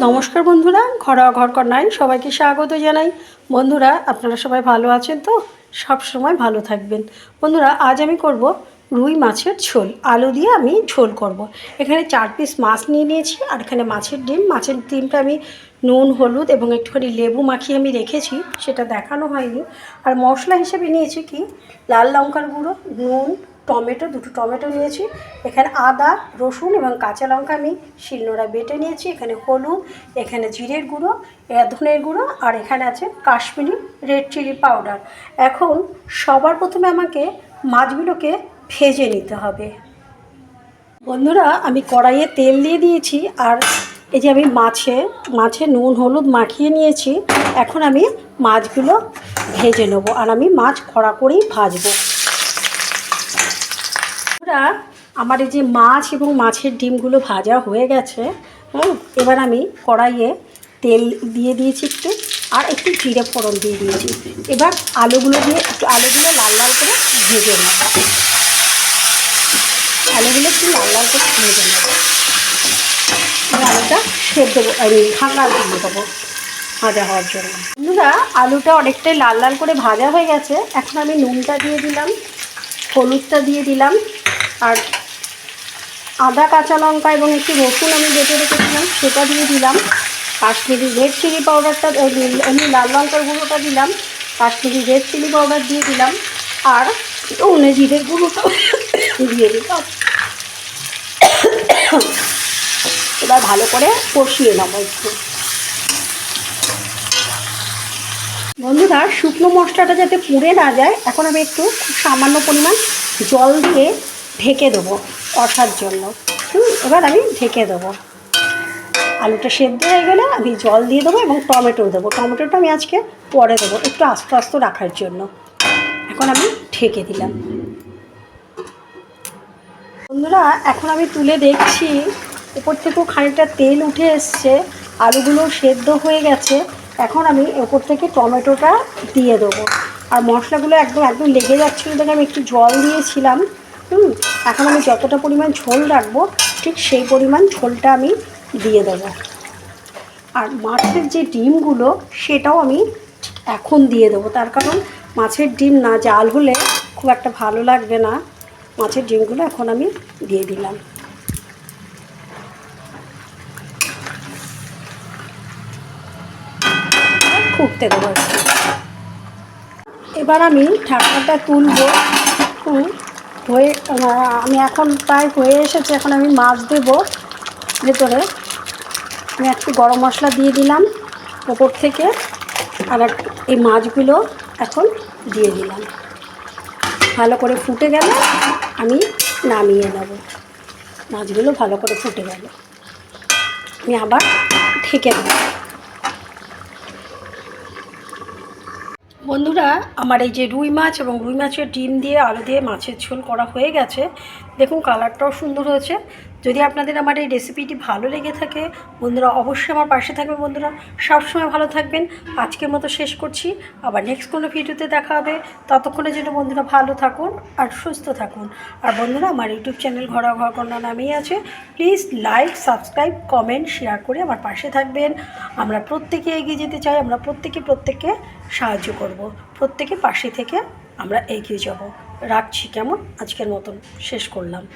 নমস্কার বন্ধুরা, ঘরোয়া ঘর কন্যায় সবাইকে স্বাগত জানাই। বন্ধুরা, আপনারা সবাই ভালো আছেন তো? সব সময় ভালো থাকবেন। বন্ধুরা, আজ আমি করব রুই মাছের ঝোল। আলু দিয়ে আমি ঝোল করব। এখানে চার পিস মাছ নিয়ে নিয়েছি আর এখানে মাছের ডিম। মাছের ডিমটা আমি নুন, হলুদ এবং একটুখানি লেবু মাখিয়ে আমি রেখেছি, সেটা দেখানো হয়নি। আর মশলা হিসেবে নিয়েছি কি? লাল লঙ্কার গুঁড়ো, নুন টমেটো, দুটো টমেটো নিয়েছি। এখানে আদা, রসুন এবং কাঁচা লঙ্কা আমি শিলনোড়া বেটে নিয়েছি। এখানে হলুদ, এখানে জিরের গুঁড়ো ধনের গুঁড়ো, আর এখানে আছে কাশ্মীরি রেড চিলি পাউডার। এখন সবার প্রথমে আমাকে মাছগুলোকে ভেজে নিতে হবে। বন্ধুরা, আমি কড়াইয়ে তেল দিয়ে দিয়েছি, আর এই যে আমি মাছে মাছে নুন, হলুদ মাখিয়ে নিয়েছি। এখন আমি মাছগুলো ভেজে নেব, আর আমি মাছ কড়া করেই ভাজবো। বন্ধুরা, আমার এই যে মাছ এবং মাছের ডিমগুলো ভাজা হয়ে গেছে, হুম, এবার আমি কড়াইয়ে তেল দিয়ে দিয়েছি একটু, আর একটু জিরে ফোড়ন দিয়ে দিয়েছি। এবার আলুগুলো দিয়ে একটু আলুগুলো লাল লাল করে ভেজে নেব। আলুগুলো একটু লাল লাল করে ভেজে নেব। আলুটা সেদ্ধ আমি ঢাকা দিয়ে দেবো ভাজা হওয়ার জন্য। বন্ধুরা, আলুটা অনেকটাই লাল লাল করে ভাজা হয়ে গেছে। এখন আমি নুনটা দিয়ে দিলাম, হলুদটা দিয়ে দিলাম আর আদা, কাঁচা লঙ্কা এবং একটু রসুন আমি বেটে রেখেছিলাম, সেটা দিয়ে দিলাম। কাশ্মীরি রেড চিলি পাউডারটা এমনি লাল লঙ্কার গুঁড়োটা দিলাম। কাশ্মীরি রেড চিলি পাউডার দিয়ে দিলাম। আর উনে জিরের গুঁড়োটা দিয়ে দিলাম। এবার ভালো করে কষিয়ে নেব একটু। বন্ধুরা, শুকনো মশলাটা যাতে পুড়ে না যায়, এখন আমি একটু খুব সামান্য পরিমাণ জল দিয়ে ঢেকে দেবো কষার জন্য। হুম, এবার আমি ঢেকে দেবো। আলুটা সেদ্ধ হয়ে গেলে আমি জল দিয়ে দেবো এবং টমেটো দেবো। টমেটোটা আমি আজকে পরে দেবো একটু আস্তে আস্তে রাখার জন্য। এখন আমি ঢেকে দিলাম। বন্ধুরা, এখন আমি তুলে দেখছি, উপর থেকেও খানিকটা তেল উঠে এসছে, আলুগুলো সেদ্ধ হয়ে গেছে। এখন আমি ওপর থেকে টমেটোটা দিয়ে দেবো। আর মশলাগুলো একদম একদম লেগে যাচ্ছিল দেখে আমি একটু জল দিয়েছিলাম। হুম, এখন আমি যতটা পরিমাণ ঝোল রাখব, ঠিক সেই পরিমাণ ঝোলটা আমি দিয়ে দেবো। আর মাছের যে ডিমগুলো, সেটাও আমি এখন দিয়ে দেবো। তার কারণ মাছের ডিম না জাল হলে খুব একটা ভালো লাগবে না। মাছের ডিমগুলো এখন আমি দিয়ে দিলাম। ফুটতে দেবো। এবার আমি ঢাকনাটা তুলবো। হয়ে আমি এখন প্রায় হয়ে এসেছে, এখন আমি মাছ দেবো ভেতরে। আমি একটু গরম মশলা দিয়ে দিলাম ওপর থেকে, আর এই মাছগুলো এখন দিয়ে দিলাম। ভালো করে ফুটে গেলে, আমি নামিয়ে নেব। মাছগুলো ভালো করে ফুটে গেল। আমি আবার ঢেকে দেবো। বন্ধুরা, আমার এই যে রুই মাছ এবং রুই মাছের ডিম দিয়ে আলু দিয়ে মাছের ঝোল করা হয়ে গেছে। দেখুন কালারটাও সুন্দর হয়েছে। যদি আপনাদের আমার এই রেসিপিটি ভালো লেগে থাকে, বন্ধুরা অবশ্যই আমার পাশে থাকবে বন্ধুরা। সবসময় ভালো থাকবেন। আজকের মতো শেষ করছি। আবার নেক্সট কোনো ভিডিওতে দেখা হবে। ততক্ষণে যেন বন্ধুরা ভালো থাকুন আর সুস্থ থাকুন। আর বন্ধুরা, আমার ইউটিউব চ্যানেল ঘরা ঘর কন্যা নামেই আছে। Please like subscribe comment share করে আমার পাশে থাকবেন। আমরা প্রত্যেকে এগিয়ে যেতে চাই, আমরা প্রত্যেকে প্রত্যেককে সাহায্য করব। প্রত্যেকে পাশে থেকে আমরা এগিয়ে যাব। রাখছি কেমন? আজকের মতন শেষ করলাম।